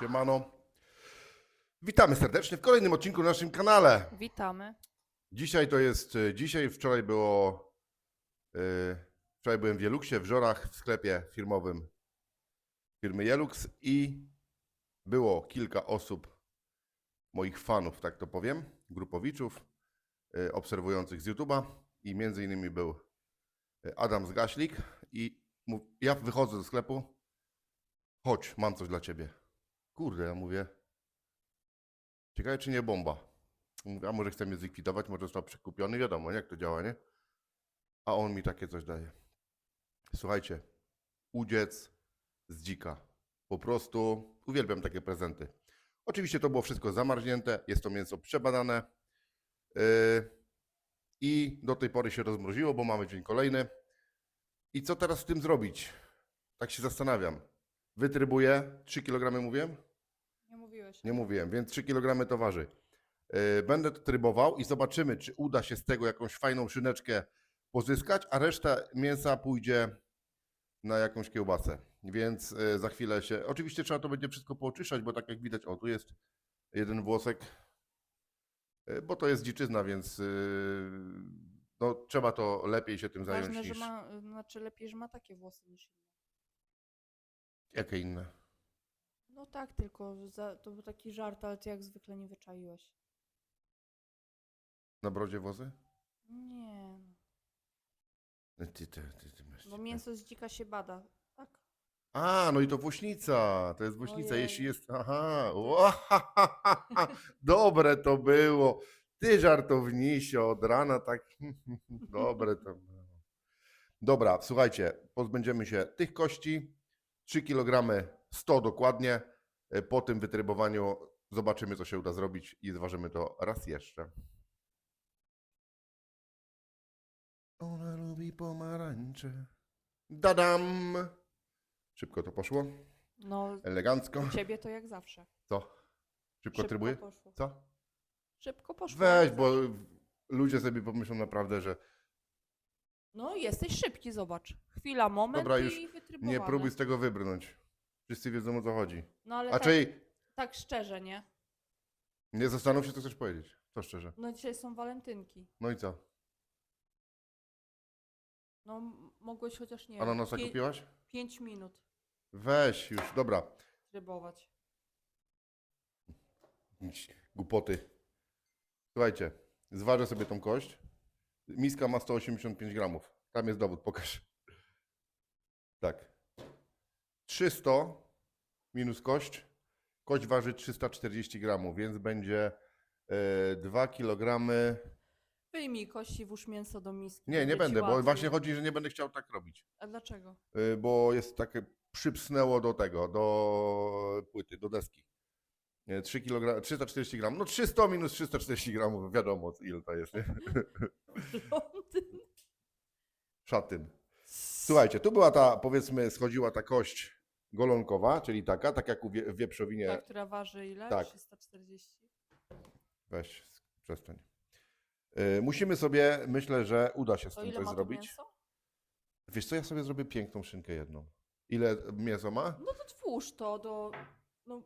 Siemano. Witamy serdecznie w kolejnym odcinku na naszym kanale. Witamy. Dzisiaj to jest e, dzisiaj, wczoraj było. e, wczoraj byłem w Jeluxie, w Żorach, w sklepie firmowym firmy Jelux i było kilka osób, moich fanów, tak to powiem, grupowiczów, e, obserwujących z YouTube'a i między innymi był Adam Zgaślik i mów, ja wychodzę do sklepu, chodź, mam coś dla ciebie. Kurde, ja mówię, ciekawe czy nie bomba. Mówię, a może chce mnie zlikwidować, może został przekupiony, wiadomo, jak to działa, nie? A on mi takie coś daje. Słuchajcie, udziec z dzika. Po prostu uwielbiam takie prezenty. Oczywiście to było wszystko zamarznięte, jest to mięso przebadane yy, i do tej pory się rozmroziło, bo mamy dzień kolejny. I co teraz z tym zrobić? Tak się zastanawiam. Wytrybuję, 3 kg mówiłem? Nie mówiłeś. Nie mówiłem, więc 3 kg to waży. Yy, Będę to trybował i zobaczymy, czy uda się z tego jakąś fajną szyneczkę pozyskać, a reszta mięsa pójdzie na jakąś kiełbasę. Więc yy, za chwilę się. Oczywiście trzeba to będzie wszystko pooczyszczać, bo tak jak widać, o tu jest jeden włosek, yy, bo to jest dziczyzna, więc yy, no, trzeba to lepiej się tym zająć Ważne, że niż. ma, znaczy lepiej, że ma takie włosy niż inne. Jakie inne? No tak, tylko za, to był taki żart, ale ty jak zwykle nie wyczaiłeś. Na brodzie włosy? Nie, Ty, ty, ty, ty masz- bo mięso z dzika się bada. Tak. A, no i to włośnica. To jest włośnica. Ojej. Jeśli jest. Aha. Dobre to było. Ty żartownisio od rana tak. Dobre to było. Dobra, słuchajcie, pozbędziemy się tych kości. 3 kg 100 dokładnie. E, Po tym wytrybowaniu zobaczymy, co się uda zrobić i zważymy to raz jeszcze. Ona lubi pomarańcze. Dadam! Szybko to poszło. No, Elegancko. u ciebie to jak zawsze. Co? Szybko, Szybko trybuję? poszło. Co? Szybko poszło. Weź, bo zawsze. ludzie sobie pomyślą naprawdę, że No, jesteś szybki, zobacz. Chwila, moment Dobra, już i wytrybowane. nie próbuj z tego wybrnąć. Wszyscy wiedzą o co chodzi. No ale A tak, czyli tak szczerze, nie? nie zastanów się, co chcesz powiedzieć. Co szczerze. No dzisiaj są walentynki. No i co? No, m- mogłeś chociaż, nie wiem, Ananasa pię- kupiłaś? pięć minut Weź już, dobra. trybować. Głupoty. Słuchajcie, zważę sobie tą kość. Miska ma 185 gramów. Tam jest dowód, pokaż. Tak. 300 minus kość. Kość waży 340 gramów, więc będzie e, 2 kg. Wyjmij kości, włóż mięso do miski. Nie, nie będzie ci będę, bo łatwiej. właśnie chodzi, że nie będę chciał tak robić. A dlaczego? E, Bo jest takie, przypsnęło do tego, do płyty, do deski. Nie, 3 kg, 340 gramów. No 300 minus 340 gramów, wiadomo ile to jest, nie? Londyn. Szatyn. Słuchajcie, tu była ta, powiedzmy, schodziła ta kość golonkowa, czyli taka, tak jak u wie, w wieprzowinie. Ta, która waży ile? Tak. 340. Weź, przestań. Y, musimy sobie, myślę, że uda się z To tym coś zrobić. mięso? Wiesz co, ja sobie zrobię piękną szynkę jedną. Ile mięso ma? No to twórz to do... No,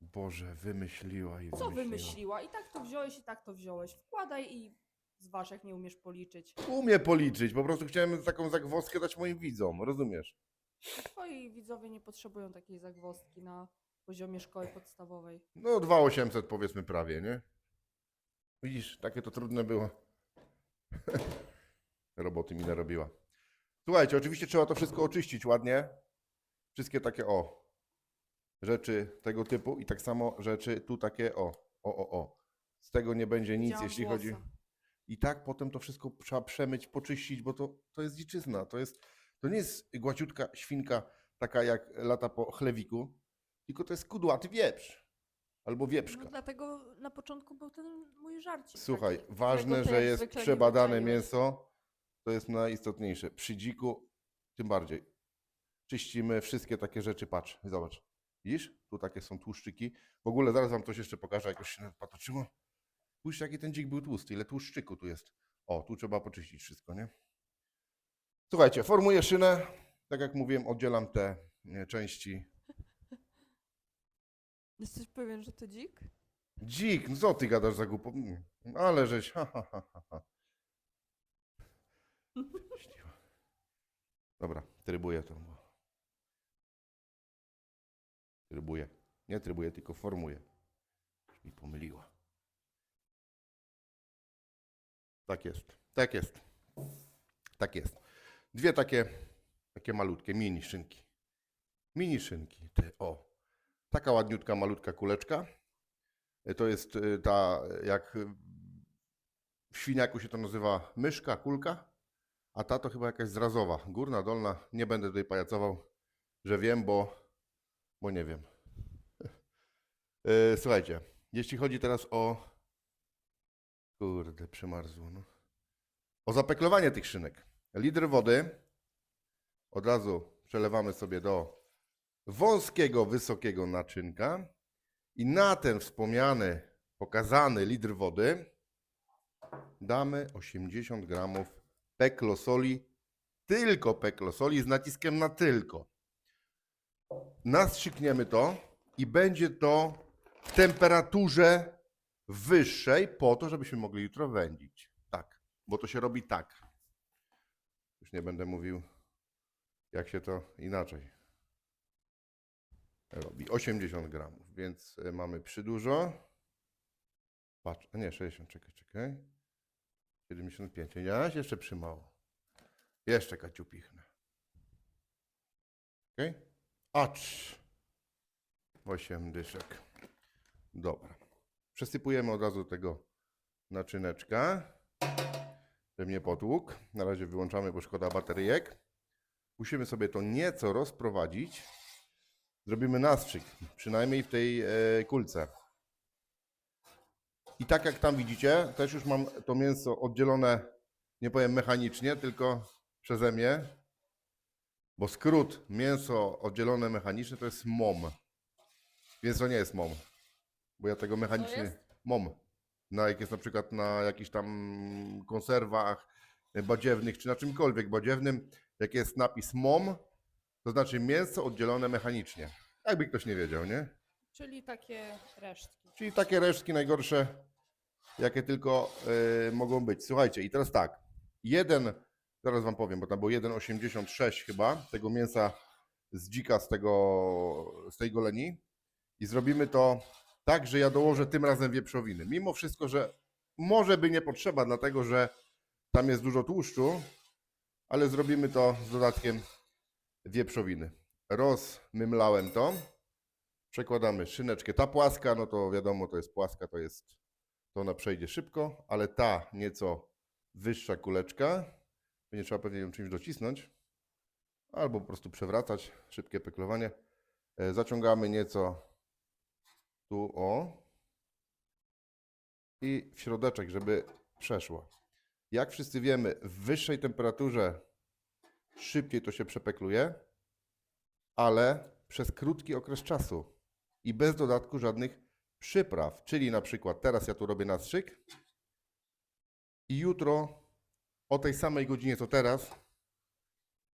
Boże, wymyśliła i co wymyśliła. wymyśliła? I tak to wziąłeś, i tak to wziąłeś. Wkładaj i zważ, jak nie umiesz policzyć. Umie policzyć, po prostu chciałem taką zagwozdkę dać moim widzom, rozumiesz? Twoi widzowie nie potrzebują takiej zagwozdki na poziomie szkoły podstawowej. No 2800 powiedzmy prawie, nie? Widzisz, takie to trudne było. Roboty mi narobiła. Słuchajcie, oczywiście trzeba to wszystko oczyścić ładnie. Wszystkie takie o rzeczy tego typu i tak samo rzeczy tu takie o, o, o, o. Z tego nie będzie nic, Widziałam jeśli włosa. chodzi. I tak potem to wszystko trzeba przemyć, poczyścić, bo to, to jest dziczyzna. To, jest, to nie jest gładziutka świnka, taka jak lata po chlewiku, tylko to jest kudłaty wieprz. Albo wieprzka. No dlatego na początku był ten mój żarcik. Słuchaj, taki, ważne, że jest przebadane mięso. To jest najistotniejsze. Przy dziku tym bardziej. Czyścimy wszystkie takie rzeczy. Patrz, zobacz. Widzisz? Tu takie są tłuszczyki. W ogóle zaraz wam coś jeszcze pokażę, jak już się patoczyło. Spójrz, jaki ten dzik był tłusty. Ile tłuszczyku tu jest. O, tu trzeba poczyścić wszystko, nie? Słuchajcie, formuję szynę. Tak jak mówiłem, oddzielam te e, części Jesteś pewien, że to dzik? Dzik, no co ty gadasz za głupot? Mm, Ale żeś, ha, ha, ha, ha. Dobra, trybuję to. Trybuję. Nie trybuję, tylko formuję. Już mi pomyliła. Tak jest, tak jest. Tak jest. Dwie takie, takie malutkie mini szynki. Mini szynki. Te, o. Taka ładniutka, malutka kuleczka. E, To jest y, ta, jak w świniaku się to nazywa myszka, kulka, a ta to chyba jakaś zrazowa. Górna, dolna. Nie będę tutaj pajacował, że wiem, bo, bo nie wiem. E, Słuchajcie, jeśli chodzi teraz o. Kurde, przymarzło. No. O zapeklowanie tych szynek. Litr wody od razu przelewamy sobie do wąskiego, wysokiego naczynka. I na ten wspomniany, pokazany litr wody damy 80 gramów peklosoli, tylko peklosoli z naciskiem na tylko. Nastrzykniemy to i będzie to w temperaturze wyższej po to, żebyśmy mogli jutro wędzić. Tak, bo to się robi tak. Już nie będę mówił, jak się to inaczej robi 80 gramów, więc y, mamy przydużo. Patrz, a nie, 60, czekaj, czekaj. 75, ja jeszcze przymało. Jeszcze Kaciu pichnę. Ok? Acz. 8 dyszek. Dobra. Przesypujemy od razu tego naczyneczka, żeby nie potłukł. Na razie wyłączamy, bo szkoda bateryjek. Musimy sobie to nieco rozprowadzić zrobimy nastrzyk, przynajmniej w tej e, kulce. I tak jak tam widzicie, też już mam to mięso oddzielone, nie powiem mechanicznie, tylko przeze mnie, bo skrót mięso oddzielone mechanicznie to jest MOM. Więc to nie jest MOM, bo ja tego mechanicznie... jest? MOM. Na, jak jest na przykład na jakichś tam konserwach badziewnych, czy na czymkolwiek badziewnym, jak jest napis MOM, to znaczy mięso oddzielone mechanicznie. Jakby ktoś nie wiedział, nie? Czyli takie resztki. Czyli takie resztki najgorsze, jakie tylko y, mogą być. Słuchajcie, i teraz tak. Jeden, zaraz wam powiem, bo tam było 1,86 chyba tego mięsa z dzika z tego, z tej goleni. I zrobimy to tak, że ja dołożę tym razem wieprzowiny. Mimo wszystko, że może by nie potrzeba, dlatego że tam jest dużo tłuszczu, ale zrobimy to z dodatkiem wieprzowiny. Rozmymlałem to. Przekładamy szyneczkę. Ta płaska, no to wiadomo, to jest płaska, to jest, to ona przejdzie szybko, ale ta nieco wyższa kuleczka, będzie trzeba pewnie ją czymś docisnąć, albo po prostu przewracać, szybkie peklowanie. E, Zaciągamy nieco tu, o, i w środeczek, żeby przeszła. Jak wszyscy wiemy, w wyższej temperaturze szybciej to się przepekluje, ale przez krótki okres czasu i bez dodatku żadnych przypraw. Czyli na przykład teraz ja tu robię nastrzyk i jutro o tej samej godzinie co teraz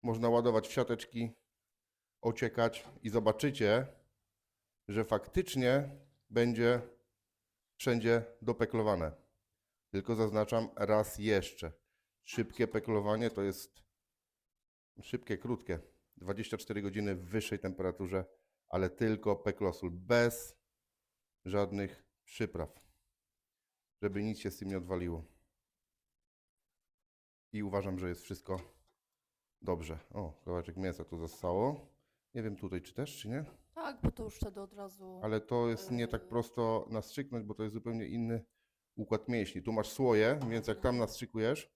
można ładować w siateczki, ociekać i zobaczycie, że faktycznie będzie wszędzie dopeklowane. Tylko zaznaczam raz jeszcze. Szybkie peklowanie to jest szybkie, krótkie. 24 godziny w wyższej temperaturze, ale tylko peklosul, bez żadnych przypraw, żeby nic się z tym nie odwaliło. I uważam, że jest wszystko dobrze. O, kawałeczek mięsa tu zostało. Nie wiem tutaj, czy też, czy nie? Tak, bo to już wtedy od razu. Ale to jest nie tak prosto nastrzyknąć, bo to jest zupełnie inny układ mięśni. Tu masz słoje, więc jak tam nastrzykujesz,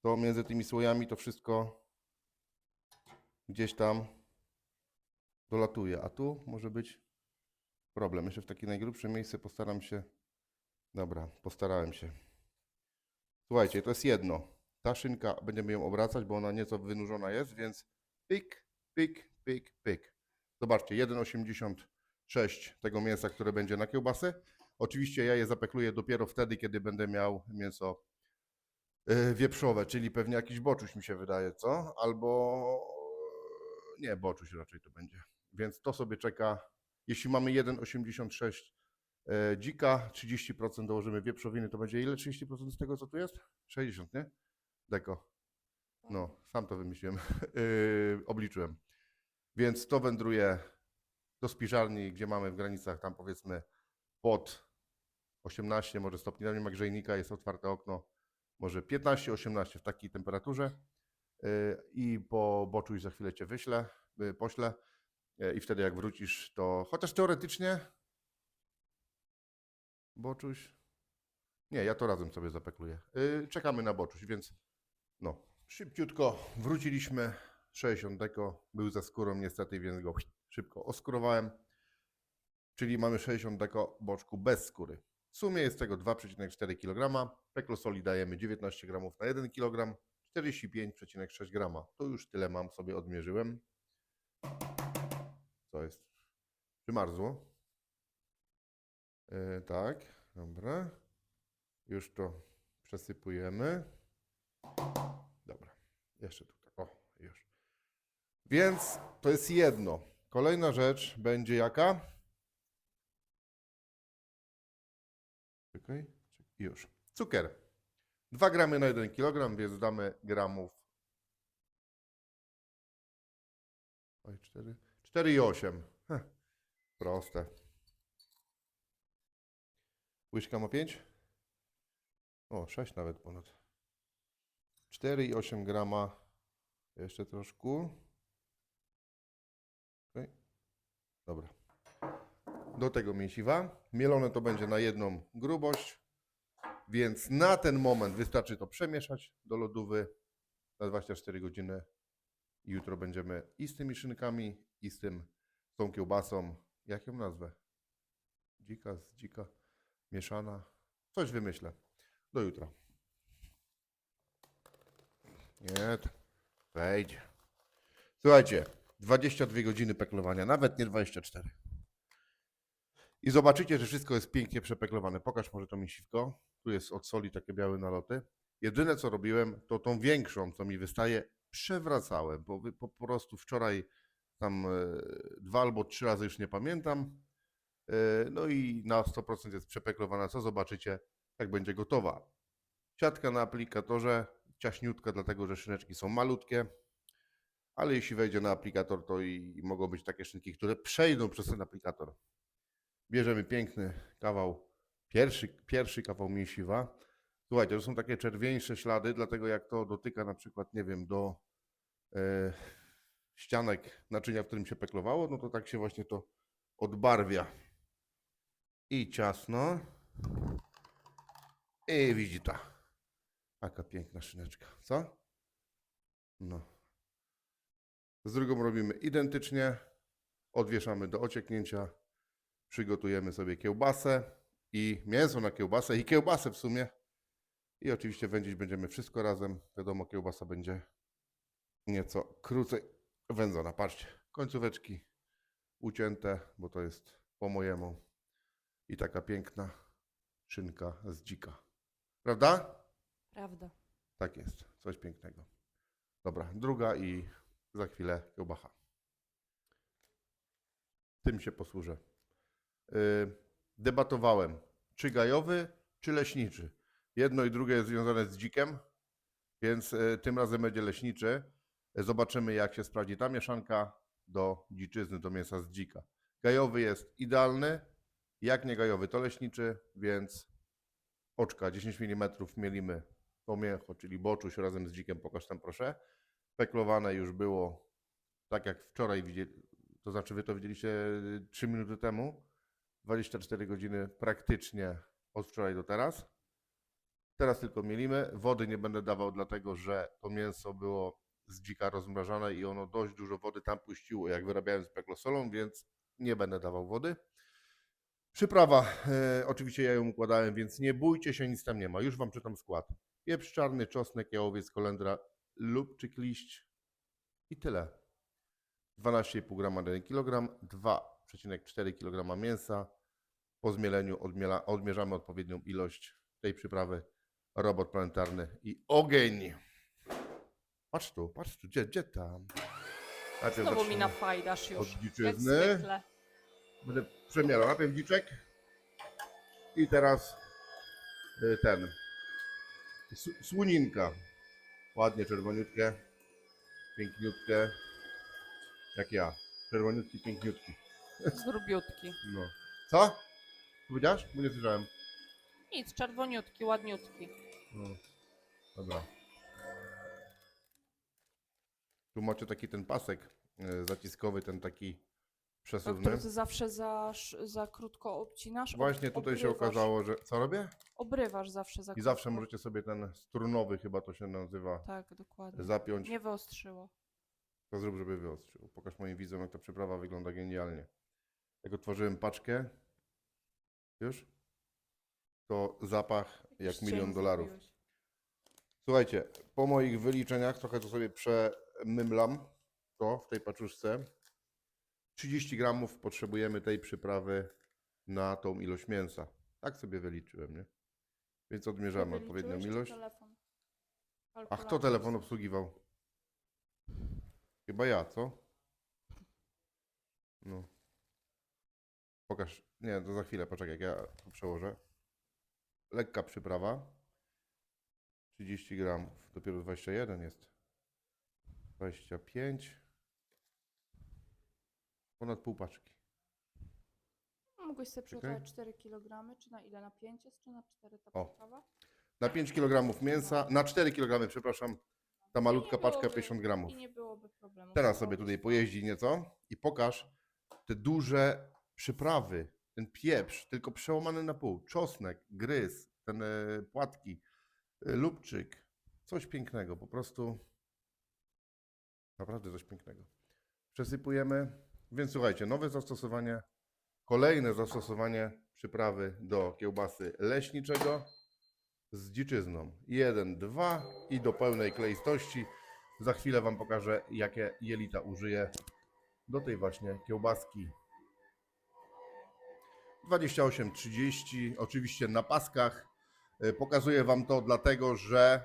to między tymi słojami to wszystko gdzieś tam dolatuje. A tu może być problem. Jeszcze w takie najgrubsze miejsce postaram się. Dobra, postarałem się. Słuchajcie, to jest jedno. Ta szynka, będziemy ją obracać, bo ona nieco wynurzona jest, więc pyk, pyk, pyk, pyk. Zobaczcie, 1,86 tego mięsa, które będzie na kiełbasę. Oczywiście ja je zapekluję dopiero wtedy, kiedy będę miał mięso yy, wieprzowe, czyli pewnie jakiś boczuś mi się wydaje, co? Albo nie, boczuś raczej to będzie. Więc to sobie czeka Jeśli mamy 1,86 e, dzika, 30% dołożymy wieprzowiny, to będzie ile? 30% z tego, co tu jest? 60, nie? Deko. No, sam to wymyśliłem. Yy, obliczyłem. Więc to wędruje do spiżarni, gdzie mamy w granicach tam powiedzmy pod 18 może stopni. Na jak grzejnika jest otwarte okno, może 15-18 w takiej temperaturze. Yy, I po boczuś za chwilę cię wyślę, yy, poślę. Yy, I wtedy jak wrócisz, to chociaż teoretycznie boczuś. Nie, ja to razem sobie zapekluję. Yy, czekamy na boczuś, więc no, szybciutko wróciliśmy. 60 deko był za skórą niestety, więc go szybko oskurowałem. Czyli mamy 60 deko boczku bez skóry. W sumie jest tego 2,4 kg. Peklosoli dajemy 19 g na 1 kg. 45,6 g. To już tyle mam, sobie odmierzyłem. Co jest? Przymarzło. Yy, tak, dobra. Już to przesypujemy. Dobra, jeszcze tutaj. O, już. Więc to jest jedno. Kolejna rzecz będzie jaka? Czekaj, już. Cukier. 2 gramy na 1 kg, więc damy gramów. Oj, 4. 4,8. Heh, Proste. Łyżka ma 5? O, 6 nawet ponad. 4,8 grama. Jeszcze troszkę. Okej. Dobra. Do tego mięsiwa. Mielone to będzie na jedną grubość. Więc na ten moment wystarczy to przemieszać do lodówy na 24 godziny. Jutro będziemy i z tymi szynkami, i z tym, z tą kiełbasą. Jak ją nazwę? Dzika, z dzika, mieszana. Coś wymyślę. Do jutra. Nie, wejdzie. Słuchajcie, 22 godziny peklowania, nawet nie 24. I zobaczycie, że wszystko jest pięknie przepeklowane. Pokaż może to mięsiwko. Tu jest od soli takie białe naloty. Jedyne co robiłem, to tą większą, co mi wystaje, przewracałem, bo po prostu wczoraj tam e, dwa albo trzy razy już nie pamiętam. E, no i na 100% jest przepeklowana, co zobaczycie, jak będzie gotowa. Siatka na aplikatorze, ciaśniutka, dlatego że szyneczki są malutkie, ale jeśli wejdzie na aplikator, to i, i mogą być takie szynki, które przejdą przez ten aplikator. Bierzemy piękny kawał, pierwszy, pierwszy kawał mięsiwa. Słuchajcie, to są takie czerwieńsze ślady, dlatego jak to dotyka na przykład, nie wiem, do e, ścianek naczynia, w którym się peklowało, no to tak się właśnie to odbarwia. I ciasno. I widzi ta. Taka piękna szyneczka, co? No. Z drugą robimy identycznie. Odwieszamy do ocieknięcia. Przygotujemy sobie kiełbasę i mięso na kiełbasę i kiełbasę w sumie. I oczywiście wędzić będziemy wszystko razem. Wiadomo, kiełbasa będzie nieco krócej wędzona. Patrzcie, końcóweczki ucięte, bo to jest po mojemu. I taka piękna szynka z dzika. Prawda? Prawda. Tak jest, coś pięknego. Dobra, druga i za chwilę kiełbacha. Tym się posłużę. Yy, debatowałem, czy gajowy, czy leśniczy. Jedno i drugie jest związane z dzikiem, więc yy, tym razem będzie leśniczy. Zobaczymy, jak się sprawdzi ta mieszanka do dziczyzny, do mięsa z dzika. Gajowy jest idealny, jak nie gajowy, to leśniczy, więc oczka 10 mm mielimy to mięcho, czyli boczuś razem z dzikiem, pokaż tam proszę. Peklowane już było tak jak wczoraj widzieli, to znaczy wy to widzieliście 3 minuty temu, 24 godziny praktycznie od wczoraj do teraz. Teraz tylko mielimy. Wody nie będę dawał, dlatego że to mięso było z dzika rozmrażane i ono dość dużo wody tam puściło, jak wyrabiałem z peklosolą, więc nie będę dawał wody. Przyprawa, e, oczywiście ja ją układałem, więc nie bójcie się, nic tam nie ma. Już wam czytam skład. Pieprz czarny, czosnek, jałowiec, kolendra, lubczyk liść i tyle. 12,5 g na 1 kg, 2,4 kg mięsa. Po zmieleniu odmiela, odmierzamy odpowiednią ilość tej przyprawy. Robot planetarny i ogień. Patrz tu, patrz tu, gdzie, gdzie tam? Najpierw Znowu mi zacznijmy. nafajdasz już. od Jak dziczyzny. zwykle. Będę przemierał najpierw dziczek i teraz y, ten słoninka. Ładnie czerwoniutkie, piękniutkie. Jak ja. Czerwoniutki, piękniutki. Zgrubiutki. No. Co? Powiedziałeś? Bo nie słyszałem. Nic, czerwoniutki, ładniutki. No. Dobra. Tu macie taki ten pasek y, zaciskowy, ten taki przesuwny. który ty zawsze za, za krótko obcinasz. ob- Właśnie tutaj się obrywasz. okazało, że... Co robię? Obrywasz zawsze za I krótko. zawsze możecie sobie ten strunowy chyba to się nazywa, Tak, dokładnie. zapiąć. Nie wyostrzyło. To zrób, żeby wyostrzył. Pokaż moim widzom, jak ta przyprawa wygląda genialnie. Jak otworzyłem paczkę, już, to zapach jak Jakiś milion cień dolarów. zrobiłeś. Słuchajcie, po moich wyliczeniach, trochę to sobie przemymlam, to w tej paczuszce. 30 gramów potrzebujemy tej przyprawy na tą ilość mięsa. Tak sobie wyliczyłem, nie? Więc odmierzamy odpowiednią ilość. telefon? A kto telefon obsługiwał? Chyba ja, co? No. Pokaż. Nie, to za chwilę, poczekaj, jak ja to przełożę. Lekka przyprawa. 30 gramów. Dopiero 21 jest. 25. Ponad pół paczki. Mogłeś sobie Czekaj. przygotować 4 kg, czy na ile? Na 5 jest, czy na 4 ta O. Na 5 kg mięsa, na 4 kg, przepraszam, ta malutka nie paczka byłoby- 50 gramów. I nie byłoby problemu. Teraz sobie tutaj pojeździ nieco i pokaż te duże przyprawy, ten pieprz, tylko przełamany na pół, czosnek, gryz, ten e, płatki, e, lubczyk, coś pięknego, po prostu naprawdę coś pięknego. Przesypujemy, więc słuchajcie, nowe zastosowanie, kolejne zastosowanie przyprawy do kiełbasy leśniczego z dziczyzną. Jeden, dwa i do pełnej kleistości. Za chwilę Wam pokażę, jakie jelita użyję do tej właśnie kiełbaski. 28-30, oczywiście na paskach. E, Pokazuję Wam to dlatego, że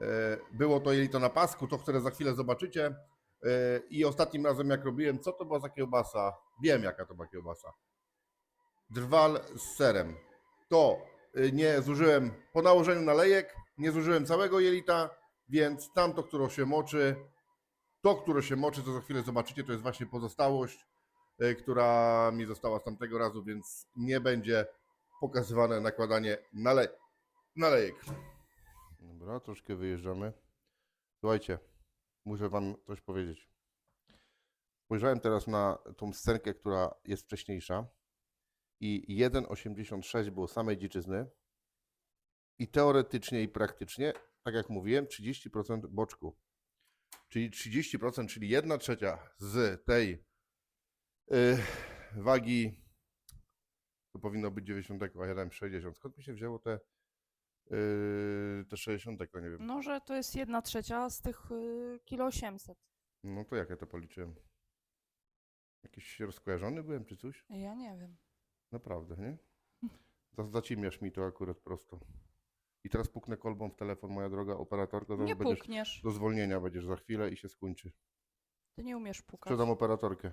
e, było to jelito na pasku, to które za chwilę zobaczycie. E, I ostatnim razem jak robiłem, co to była za kiełbasa? Wiem jaka to była kiełbasa. Drwal z serem. To y, nie zużyłem po nałożeniu nalejek, nie zużyłem całego jelita, więc tamto, które się moczy, to, które się moczy, to za chwilę zobaczycie, to jest właśnie pozostałość, y, która mi została z tamtego razu, więc nie będzie pokazywane nakładanie nale nalejek. Dobra, troszkę wyjeżdżamy. Słuchajcie, muszę Wam coś powiedzieć. Spojrzałem teraz na tą scenkę, która jest wcześniejsza i 1,86 było samej dziczyzny i teoretycznie i praktycznie, tak jak mówiłem, 30% boczku. Czyli 30%, czyli 1 trzecia z tej y, wagi, to powinno być 90, a ja dałem 60. Skąd mi się wzięło te, te 60, nie wiem. No, że to jest 1 trzecia z tych y, kilo 800. No to jak ja to policzyłem? Jakiś rozkojarzony byłem czy coś? Ja nie wiem. Naprawdę, nie? Za- Zaciemiasz mi to akurat prosto. I teraz puknę kolbą w telefon, moja droga operatorko. Zaraz Nie będziesz pukniesz. do zwolnienia będziesz za chwilę i się skończy. Ty nie umiesz pukać. Sprzedam operatorkę.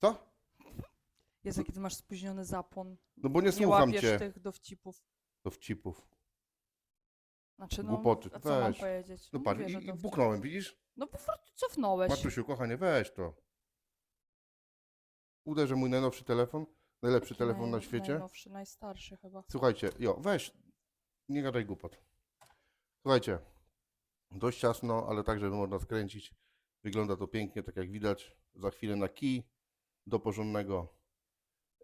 Co? Jest jaki ty masz spóźniony zapłon. No bo nie Nie słucham łapiesz cię. tych dowcipów. Dowcipów. Znaczy, no, Głupoty. a co mam Weź. powiedzieć? No Nie patrz, wierzę i, i dowcip. puknąłem, widzisz? No po prostu cofnąłeś. Matusiu, kochanie, weź to. Uderzę mój najnowszy telefon, najlepszy Jaki telefon na naj- świecie. Najnowszy, najstarszy chyba. Słuchajcie, jo, weź, nie gadaj głupot. Słuchajcie, dość ciasno, ale tak, żeby można skręcić. Wygląda to pięknie, tak jak widać. Za chwilę na kij do porządnego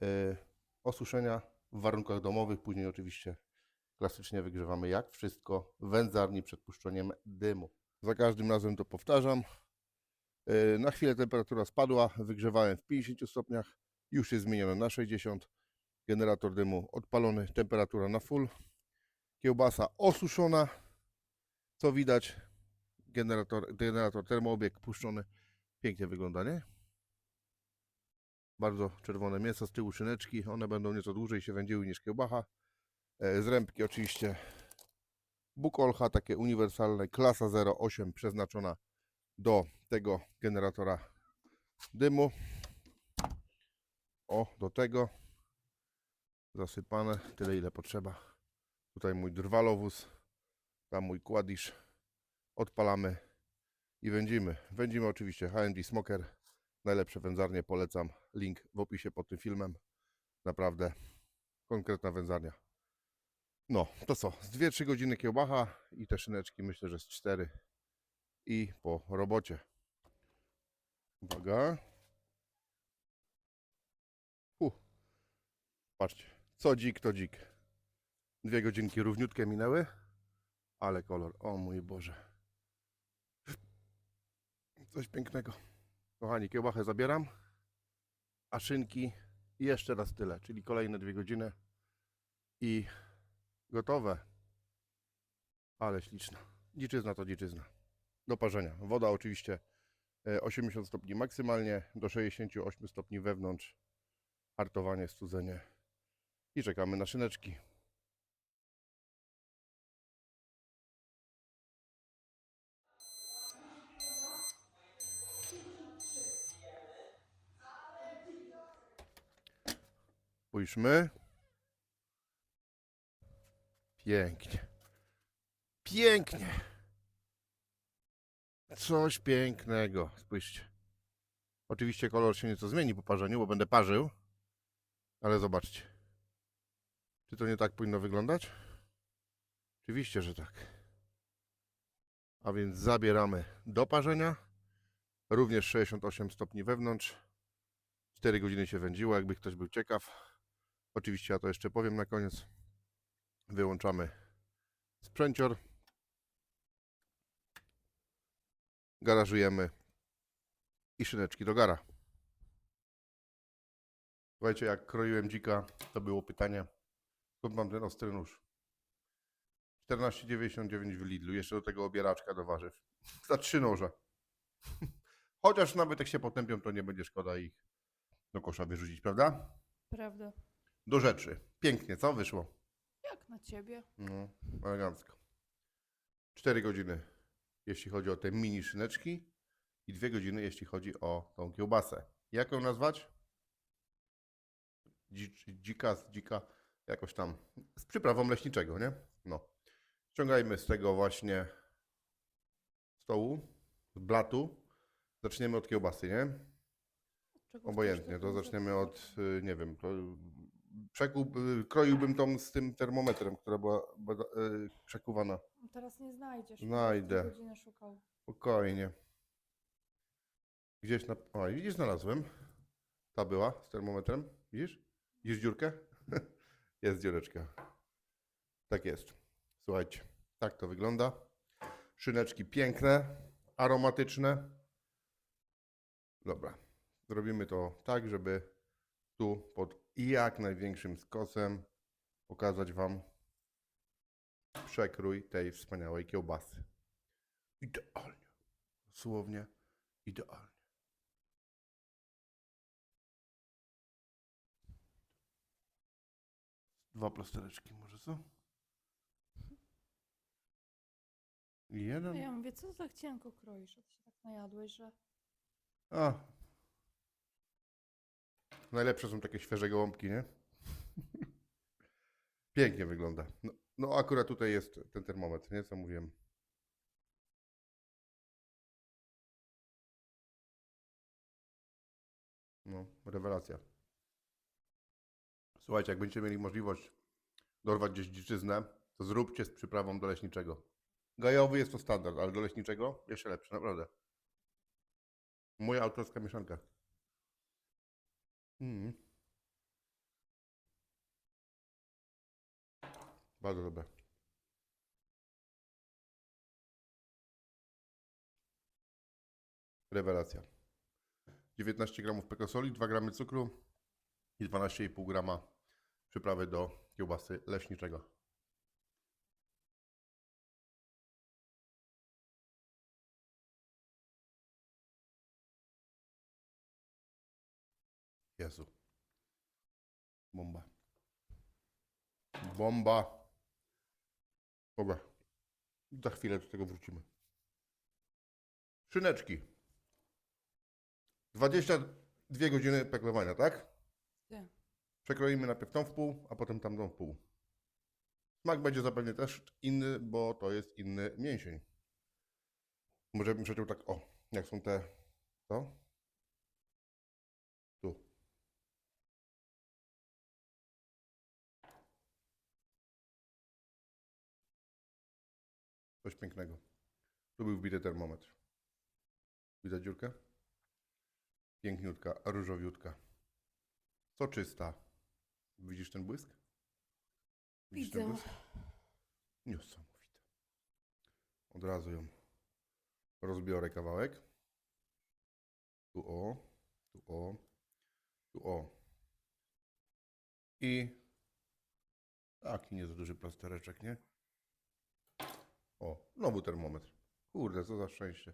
y, osuszenia w warunkach domowych. Później oczywiście klasycznie wygrzewamy jak wszystko w wędzarni przed puszczeniem dymu. Za każdym razem to powtarzam. Y, na chwilę temperatura spadła, wygrzewałem w 50 stopniach, już jest zmienione na 60 generator dymu odpalony, temperatura na full, kiełbasa osuszona, co widać, generator, generator termoobieg puszczony, pięknie wygląda, nie? Bardzo czerwone mięso, z tyłu szyneczki, one będą nieco dłużej się wędziły niż kiełbacha, zrębki oczywiście Bukolcha, takie uniwersalne, klasa 08 przeznaczona do tego generatora dymu. O, do tego zasypane tyle, ile potrzeba. Tutaj mój drwalowóz, tam mój kładisz. Odpalamy i wędzimy. Wędzimy oczywiście H&D Smoker. Najlepsze wędzarnie polecam. Link w opisie pod tym filmem. Naprawdę konkretna wędzarnia. No, to co? Z 2-3 godziny kiełbacha i te szyneczki myślę, że z 4 i po robocie. Uwaga. U. Patrzcie, co dzik, to dzik. Dwie godzinki równiutkie minęły, ale kolor, o mój Boże. Coś pięknego. Kochani, kiełbachę zabieram, a szynki jeszcze raz tyle, czyli kolejne dwie godziny i gotowe. Ale śliczna. Dziczyzna to dziczyzna. Do parzenia. Woda oczywiście e, 80 stopni maksymalnie, do 68 stopni wewnątrz. Hartowanie, studzenie. I czekamy na szyneczki. Spójrzmy. Pięknie. Pięknie. Coś pięknego. Spójrzcie. Oczywiście kolor się nieco zmieni po parzeniu, bo będę parzył. Ale zobaczcie. Czy to nie tak powinno wyglądać? Oczywiście, że tak. A więc zabieramy do parzenia. Również 68 stopni wewnątrz. 4 godziny się wędziło, jakby ktoś był ciekaw. Oczywiście ja to jeszcze powiem na koniec. Wyłączamy sprzęcior. Garażujemy i szyneczki do gara. Słuchajcie, jak kroiłem dzika, to było pytanie, skąd mam ten ostry nóż? 14,99 w Lidlu, jeszcze do tego obieraczka do warzyw. Za trzy noże. Chociaż nawet jak się potępią, to nie będzie szkoda ich do kosza wyrzucić, prawda? Prawda. Do rzeczy. Pięknie, co wyszło? Jak na ciebie? No, elegancko. 4 godziny, jeśli chodzi o te mini szyneczki i 2 godziny, jeśli chodzi o tą kiełbasę. Jak ją nazwać? Dzi- Dzika, z dzika, jakoś tam. Z przyprawą leśniczego, nie? No. Ściągajmy z tego właśnie stołu, z blatu. Zaczniemy od kiełbasy, nie? Czego Obojętnie, to zaczniemy od, y, nie wiem, to przekup, y, kroiłbym tą z tym termometrem, która była bada- y, przekuwana. Teraz nie znajdziesz. Znajdę. Pół godziny szukał. Spokojnie. Gdzieś na... O, i widzisz, znalazłem. Ta była z termometrem. Widzisz? Widzisz dziurkę? jest dziureczka. Tak jest. Słuchajcie, tak to wygląda. Szyneczki piękne, aromatyczne. Dobra. Zrobimy to tak, żeby tu pod jak największym skosem pokazać Wam przekrój tej wspaniałej kiełbasy. Idealnie. Dosłownie idealnie. Dwa plastereczki może, co? I jeden. ja mówię, co tak cienko kroisz? Ty się tak najadłeś, że... A. Najlepsze są takie świeże gołąbki, nie? Pięknie wygląda. No, no akurat tutaj jest ten termometr, nie? Co mówiłem. No, rewelacja. Słuchajcie, jak będziecie mieli możliwość dorwać gdzieś dziczyznę, to zróbcie z przyprawą do leśniczego. Gajowy jest to standard, ale do leśniczego jeszcze lepsze, naprawdę. Moja autorska mieszanka. Mm. Bardzo dobre. Rewelacja. 19 gramów pekosoli, 2 gramy cukru i 12,5 grama przyprawy do kiełbasy leśniczego. Jezu. Bomba. Bomba. Dobra. Za chwilę do tego wrócimy. Szyneczki. 22 godziny peklowania, tak? Ty. Przekroimy najpierw tą w pół, a potem tamtą w pół. Smak będzie zapewne też inny, bo to jest inny mięsień. Może bym przeciął tak, o, jak są te, to? Coś pięknego. Tu był wbity termometr. Widać dziurkę? Piękniutka, różowiutka. Soczysta. Widzisz ten błysk? Widzisz ten Widzę. błysk? Niesamowite. Od razu ją rozbiorę kawałek. Tu o, tu o, tu o. I taki nie za duży plastereczek, nie? O, znowu termometr. Kurde, co za szczęście.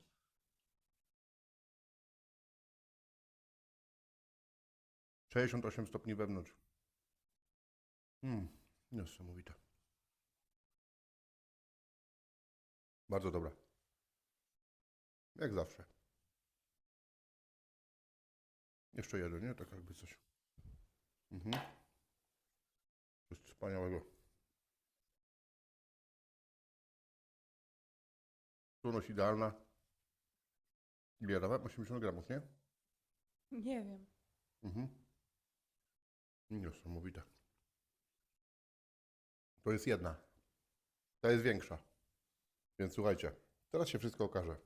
Sześćdziesiąt osiem stopni wewnątrz. Hmm, niesamowite. Bardzo dobra. Jak zawsze. Jeszcze jeden, nie? Tak jakby coś. Mhm. Coś wspaniałego. Trudność idealna. Ile dawałem? 80 gramów, nie? Nie wiem. Mhm. Niesamowite. To jest jedna. Ta jest większa. Więc słuchajcie, teraz się wszystko okaże.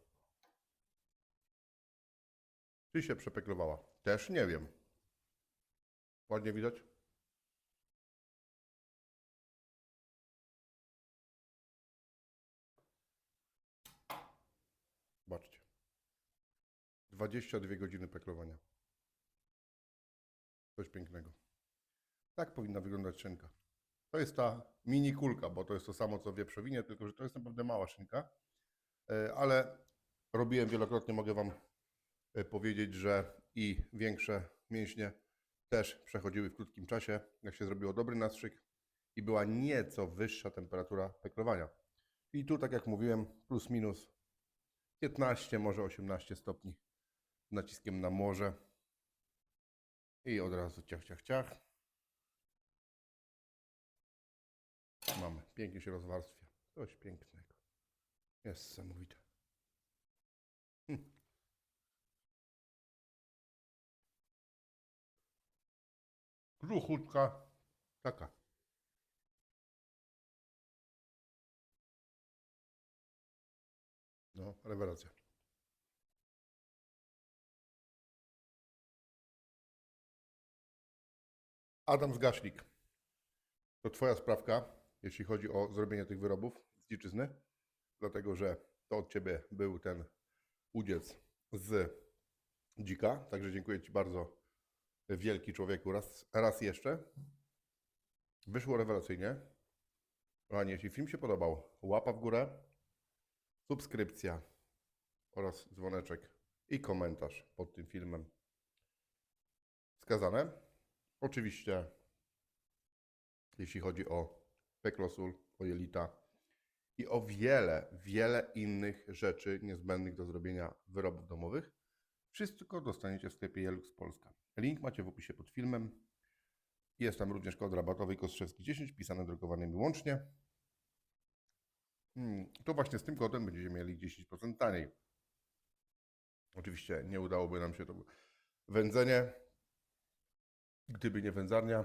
Czy się przepeklowała? Też nie wiem. Ładnie widać? Zobaczcie. 22 godziny peklowania. Coś pięknego. Tak powinna wyglądać szynka. To jest ta mini kulka, bo to jest to samo co wieprzowinie, tylko że to jest naprawdę mała szynka. E, Ale robiłem wielokrotnie, mogę Wam e, powiedzieć, że i większe mięśnie też przechodziły w krótkim czasie, jak się zrobiło dobry nastrzyk i była nieco wyższa temperatura peklowania. I tu, tak jak mówiłem, plus minus 15, może 18 stopni naciskiem na morze. I od razu ciach, ciach, ciach. Mamy. Pięknie się rozwarstwia. Coś pięknego. Niesamowite. Hm. Kruchutka. Taka. No, rewelacja. Adam Zgaśnik. To Twoja sprawka, jeśli chodzi o zrobienie tych wyrobów z dziczyzny, dlatego że to od Ciebie był ten udziec z dzika. Także dziękuję Ci bardzo, wielki człowieku, raz, raz jeszcze. Wyszło rewelacyjnie. Kochani, jeśli film się podobał, łapa w górę, subskrypcja oraz dzwoneczek i komentarz pod tym filmem wskazane. Oczywiście, jeśli chodzi o peklosul, o jelita i o wiele, wiele innych rzeczy niezbędnych do zrobienia wyrobów domowych, wszystko dostaniecie w sklepie Jelux Polska. Link macie w opisie pod filmem. Jest tam również kod rabatowy Kostrzewski 10, pisany drukowanymi łącznie. Hmm, to właśnie z tym kodem będziecie mieli 10% taniej. Oczywiście nie udałoby nam się to wędzenie, gdyby nie wędzarnia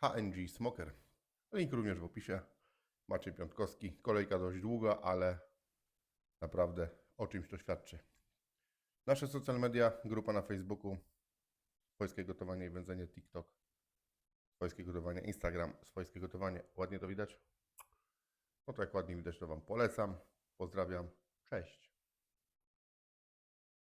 HNG Smoker. Link również w opisie. Maciej Piątkowski. Kolejka dość długa, ale naprawdę o czymś to świadczy. Nasze social media, grupa na Facebooku, swojskie gotowanie i wędzenie TikTok, swojskie gotowanie Instagram, swojskie gotowanie. Ładnie to widać? No to jak ładnie widać, to Wam polecam. Pozdrawiam. Cześć.